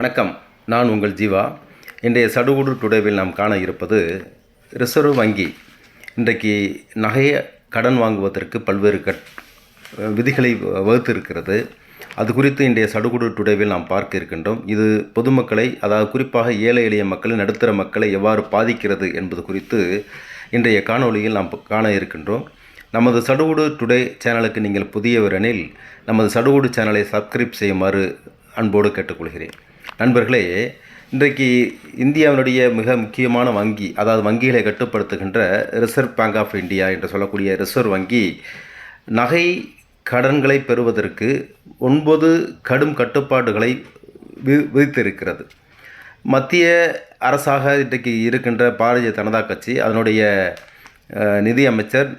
வணக்கம். நான் உங்கள் ஜீவா. இன்றைய சடுகுடு டுடேவில் நாம் காண இருப்பது ரிசர்வ் வங்கி இன்றைக்கு நகையை கடன் வாங்குவதற்கு பல்வேறு கட் விதிகளை வகுத்திருக்கிறது. அது குறித்து இன்றைய சடுகுடு டுடேவில் நாம் பார்க்க இருக்கின்றோம். இது பொதுமக்களை அதாவது குறிப்பாக ஏழை எளிய மக்களை நடுத்தர மக்களை எவ்வாறு பாதிக்கிறது என்பது குறித்து இன்றைய காணொளியில் நாம் காண இருக்கின்றோம். நமது சடுகுடு டுடே சேனலுக்கு நீங்கள் புதியவரெனில் நமது சடுகுடு சேனலை சப்ஸ்கிரைப் செய்யுமாறு அன்போடு கேட்டுக்கொள்கிறேன். நண்பர்களே இன்றைக்கு இந்தியாவினுடைய மிக முக்கியமான வங்கி அதாவது வங்கிகளை கட்டுப்படுத்துகின்ற ரிசர்வ் பேங்க் ஆஃப் இந்தியா என்று சொல்லக்கூடிய ரிசர்வ் வங்கி நகை கடன்களை பெறுவதற்கு ஒன்பது கடும் கட்டுப்பாடுகளை வி விதித்திருக்கிறது. மத்திய அரசாக இன்றைக்கு இருக்கின்ற பாரதிய ஜனதா கட்சி அதனுடைய நிதி அமைச்சர்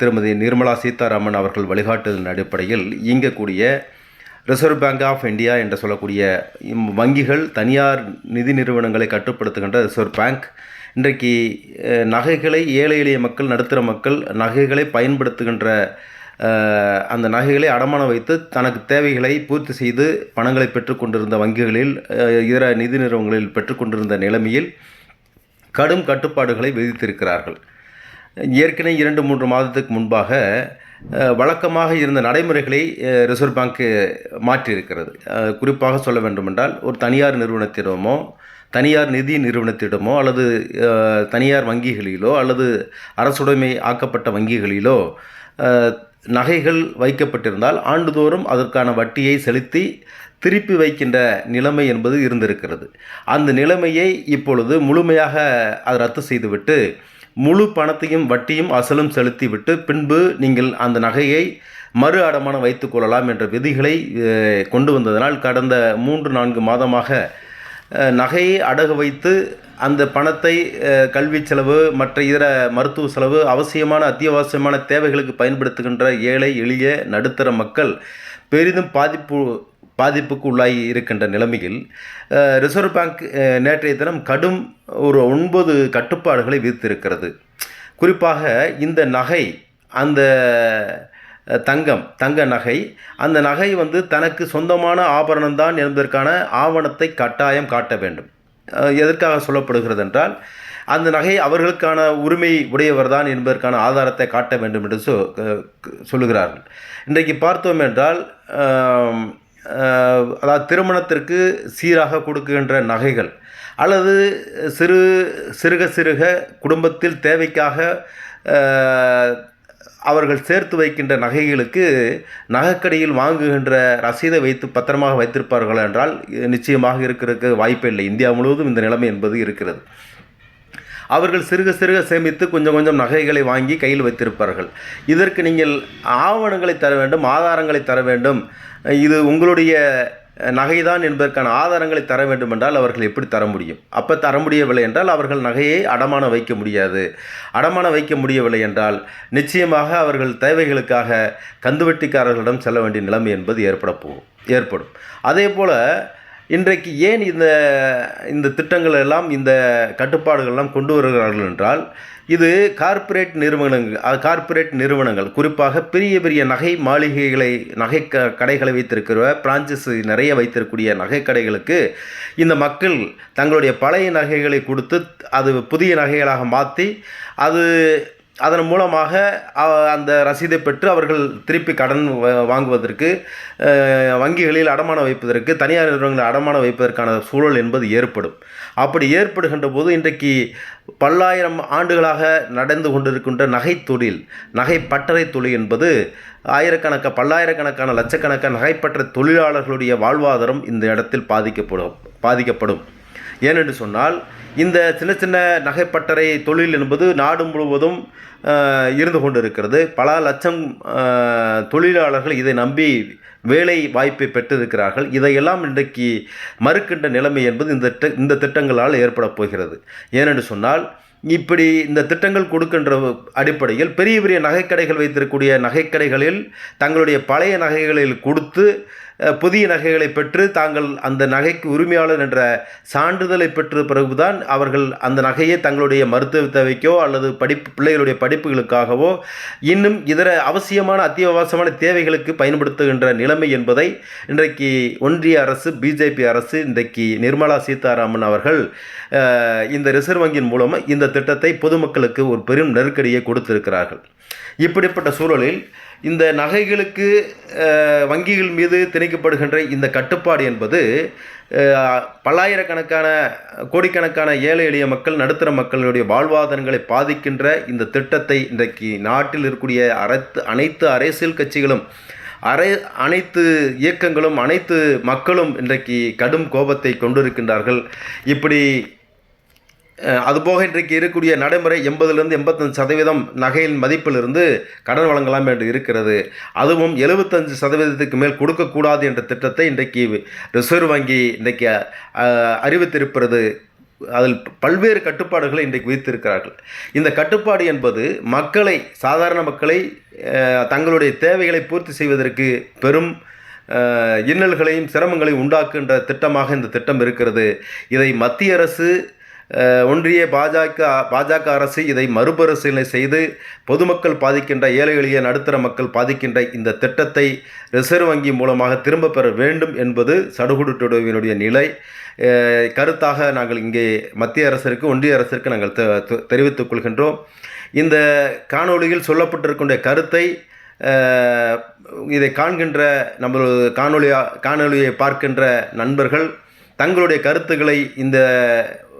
திருமதி நிர்மலா சீதாராமன் அவர்கள் வழிகாட்டுதலின் அடிப்படையில் இயங்கக்கூடிய ரிசர்வ் பேங்க் ஆஃப் இந்தியா என்று சொல்லக்கூடிய வங்கிகள் தனியார் நிதி நிறுவனங்களை கட்டுப்படுத்துகின்ற ரிசர்வ் பேங்க் இன்றைக்கு நகைகளை ஏழை எளிய மக்கள் நடுத்தர மக்கள் நகைகளை பயன்படுத்துகின்ற அந்த நகைகளை அடமானம் வைத்து தனக்கு தேவைகளை பூர்த்தி செய்து பணங்களை பெற்றுக்கொண்டிருந்த வங்கிகளில் இதர நிதி நிறுவனங்களில் பெற்றுக்கொண்டிருந்த நிலைமையில் கடும் கட்டுப்பாடுகளை விதித்திருக்கிறார்கள். ஏற்கனவே இரண்டு மூன்று மாதத்துக்கு முன்பாக வழக்கமாக இருந்த நடைமுறைகளை ரிசர்வ் பேங்க்கு மாற்றியிருக்கிறது. குறிப்பாக சொல்ல வேண்டுமென்றால் ஒரு தனியார் நிறுவனத்திடமோ தனியார் நிதி நிறுவனத்திடமோ அல்லது தனியார் வங்கிகளிலோ அல்லது அரசுடைமை ஆக்கப்பட்ட வங்கிகளிலோ நகைகள் வைக்கப்பட்டிருந்தால் ஆண்டுதோறும் அதற்கான வட்டியை செலுத்தி திருப்பி வைக்கின்ற நிலைமை என்பது இருந்திருக்கிறது. அந்த நிலைமையை இப்பொழுது முழுமையாக அது ரத்து செய்துவிட்டு முழு பணத்தையும் வட்டியும் அசலும் செலுத்திவிட்டு பின்பு நீங்கள் அந்த நகையை மறு அடமானம் வைத்துக் கொள்ளலாம் என்ற விதிகளை கொண்டு வந்ததனால் கடந்த மூன்று நான்கு மாதமாக நகையை அடகு வைத்து அந்த பணத்தை கல்வி செலவு மற்ற இதர மருத்துவ செலவு அவசியமான அத்தியாவசியமான தேவைகளுக்கு பயன்படுத்துகின்ற ஏழை எளிய நடுத்தர மக்கள் பெரிதும் பாதிப்பு பாதிப்புக்கு உள்ளாகி இருக்கின்ற நிலைமையில் ரிசர்வ் பேங்க் நேற்றைய தினம் கடும் ஒரு ஒன்பது கட்டுப்பாடுகளை விதித்திருக்கிறது. குறிப்பாக இந்த நகை அந்த தங்கம் தங்க நகை அந்த நகை வந்து தனக்கு சொந்தமான ஆபரணம்தான் என்பதற்கான ஆவணத்தை கட்டாயம் காட்ட வேண்டும். எதற்காக சொல்லப்படுகிறது என்றால் அந்த நகை அவர்களுக்கான உரிமை உடையவர் தான் என்பதற்கான ஆதாரத்தை காட்ட வேண்டும் என்று சொ சொல்லுகிறார்கள். இன்றைக்கு பார்த்தோம் என்றால் அதாவது திருமணத்திற்கு சீராக கொடுக்கின்ற நகைகள் அல்லது சிறு சிறுக சிறுக குடும்பத்தில் தேவைக்காக அவர்கள் சேர்த்து வைக்கின்ற நகைகளுக்கு நகைக்கடையில் வாங்குகின்ற ரசீதை வைத்து பத்திரமாக வைத்திருப்பார்கள் என்றால் நிச்சயமாக இருக்கிறதுக்கு வாய்ப்பில்லை. இந்தியா முழுவதும் இந்த நிலைமை என்பது இருக்கிறது. அவர்கள் சிறுக சிறுக சேமித்து கொஞ்சம் கொஞ்சம் நகைகளை வாங்கி கையில் வைத்திருப்பார்கள். இதற்கு நீங்கள் ஆவணங்களை தர வேண்டும் ஆதாரங்களை தர வேண்டும். இது உங்களுடைய நகைதான் என்பதற்கான ஆதாரங்களை தர வேண்டும் என்றால் அவர்கள் எப்படி தர முடியும்? அப்போ தர முடியவில்லை என்றால் அவர்கள் நகையை அடமானம் வைக்க முடியாது. அடமானம் வைக்க முடியவில்லை என்றால் நிச்சயமாக அவர்கள் தேவைகளுக்காக கந்துவட்டிக்காரர்களிடம் செல்ல வேண்டிய நிலைமை என்பது ஏற்பட போகும் ஏற்படும். அதே போல் இன்றைக்கு ஏன் இந்த இந்த திட்டங்கள் எல்லாம் இந்த கட்டுப்பாடுகள் எல்லாம் கொண்டு வருகிறார்கள் என்றால் இது கார்ப்பரேட் நிறுவனங்கள் கார்ப்பரேட் நிறுவனங்கள் குறிப்பாக பெரிய பெரிய நகை மாளிகைகளை நகை க கடைகளை வைத்திருக்கிற பிரான்ச்சஸ் நிறைய வைத்திருக்கக்கூடிய நகை கடைகளுக்கு இந்த மக்கள் தங்களுடைய பழைய நகைகளை கொடுத்து அது புதிய நகைகளாக மாற்றி அது அதன் மூலமாக அந்த ரசீதை பெற்று அவர்கள் திருப்பி கடன் வ- வாங்குவதற்கு வங்கிகளில் அடமானம் வைப்பதற்கு தனியார் நிறுவனங்களில் அடமானம் வைப்பதற்கான சூழல் என்பது ஏற்படும். அப்படி ஏற்படுகின்ற போது இன்றைக்கு பல்லாயிரம் ஆண்டுகளாக நடந்து கொண்டிருக்கின்ற நகை தொழில் நகை பட்டறை தொழில் என்பது ஆயிரக்கணக்க பல்லாயிரக்கணக்கான லட்சக்கணக்கான நகைப்பற்ற தொழிலாளர்களுடைய வாழ்வாதாரம் இந்த இடத்தில் பாதிக்கப்படும் பாதிக்கப்படும். ஏனென்று சொன்னால் இந்த சின்ன சின்ன நகைப்பட்டறை தொழில் என்பது நாடு முழுவதும் இருந்து இருந்து கொண்டிருக்கிறது. பல லட்சம் தொழிலாளர்கள் இதை நம்பி வேலை வாய்ப்பை பெற்றிருக்கிறார்கள். இதையெல்லாம் இன்றைக்கு மறுக்கின்ற நிலைமை என்பது இந்த திட்ட இந்த திட்டங்களால் ஏற்பட போகிறது. ஏனென்று சொன்னால் இப்படி இந்த திட்டங்கள் கொடுக்கின்ற அடிப்படையில் பெரிய பெரிய நகைக்கடைகள் வைத்திருக்கக்கூடிய நகைக்கடைகளில் தங்களுடைய பழைய நகைகளில் கொடுத்து புதிய நகைகளை பெற்று தாங்கள் அந்த நகைக்கு உரிமையாளர் என்ற சான்றிதழை பெற்ற பிறகுதான் அவர்கள் அந்த நகையை தங்களுடைய மருத்துவ தேவைக்கோ அல்லது படிப்பு பிள்ளைகளுடைய படிப்புகளுக்காகவோ இன்னும் இதர அவசியமான அத்தியாவசியமான தேவைகளுக்கு பயன்படுத்துகின்ற நிலைமை என்பதை இன்றைக்கு ஒன்றிய அரசு பிஜேபி அரசு இன்றைக்கு நிர்மலா சீதாராமன் அவர்கள் இந்த ரிசர்வ் வங்கியின் மூலமாக இந்த திட்டத்தை பொதுமக்களுக்கு ஒரு பெரும் நெருக்கடியை கொடுத்திருக்கிறார்கள். இப்படிப்பட்ட சூழலில் இந்த நகைகளுக்கு வங்கிகள் மீது திணிக்கப்படுகின்ற இந்த கட்டுப்பாடு என்பது பல்லாயிரக்கணக்கான கோடிக்கணக்கான ஏழை எளிய மக்கள் நடுத்தர மக்களுடைய வாழ்வாதாரங்களை பாதிக்கின்ற இந்த திட்டத்தை இன்றைக்கு நாட்டில் இருக்கக்கூடிய அரத்து அனைத்து அரசியல் கட்சிகளும் அரை அனைத்து இயக்கங்களும் அனைத்து மக்களும் இன்றைக்கு கடும் கோபத்தை கொண்டிருக்கின்றார்கள். இப்படி அதுபோக இன்றைக்கு இருக்கக்கூடிய நடைமுறை எண்பதுலேருந்து எண்பத்தஞ்சு சதவீதம் நகையின் மதிப்பிலிருந்து கடன் வழங்கலாம் என்று இருக்கிறது. அதுவும் எழுபத்தஞ்சு சதவீதத்துக்கு மேல் கொடுக்கக்கூடாது என்ற திட்டத்தை இன்றைக்கு ரிசர்வ் வங்கி இன்றைக்கு அறிவித்திருக்கிறது. அதில் பல்வேறு கட்டுப்பாடுகளை இன்றைக்கு விதித்திருக்கிறார்கள். இந்த கட்டுப்பாடு என்பது மக்களை சாதாரண மக்களை தங்களுடைய தேவைகளை பூர்த்தி செய்வதற்கு பெரும் இன்னல்களையும் சிரமங்களையும் உண்டாக்குகின்ற திட்டமாக இந்த திட்டம் இருக்கிறது. இதை மத்திய அரசு ஒன்றிய பாஜக பாஜக அரசு இதை மறுபரிசீலனை செய்து பொதுமக்கள் பாதிக்கின்ற ஏழை எளிய நடுத்தர மக்கள் பாதிக்கின்ற இந்த திட்டத்தை ரிசர்வ் வங்கி மூலமாக திரும்ப பெற வேண்டும் என்பது சடுகுடு டுடோவினுடைய நிலை. கருத்தாக நாங்கள் இங்கே மத்திய அரசிற்கு ஒன்றிய அரசிற்கு நாங்கள் தெரிவித்துக் கொள்கின்றோம். இந்த காணொளியில் சொல்லப்பட்டிருக்கின்ற கருத்தை இதை காண்கின்ற நம்மளது காணொலியா காணொளியை பார்க்கின்ற நண்பர்கள் தங்களுடைய கருத்துக்களை இந்த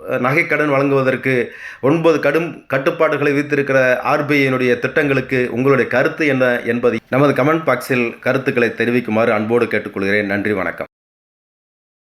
நகைக்கடன் வழங்குவதற்கு ஒன்பது கடும் கட்டுப்பாடுகளை விதித்திருக்கிற ஆர்பிஐயினுடைய திட்டங்களுக்கு உங்களுடைய கருத்து என்ன என்பதை நமது கமெண்ட் பாக்ஸில் கருத்துக்களை தெரிவிக்குமாறு அன்போடு கேட்டுக்கொள்கிறேன். நன்றி வணக்கம்.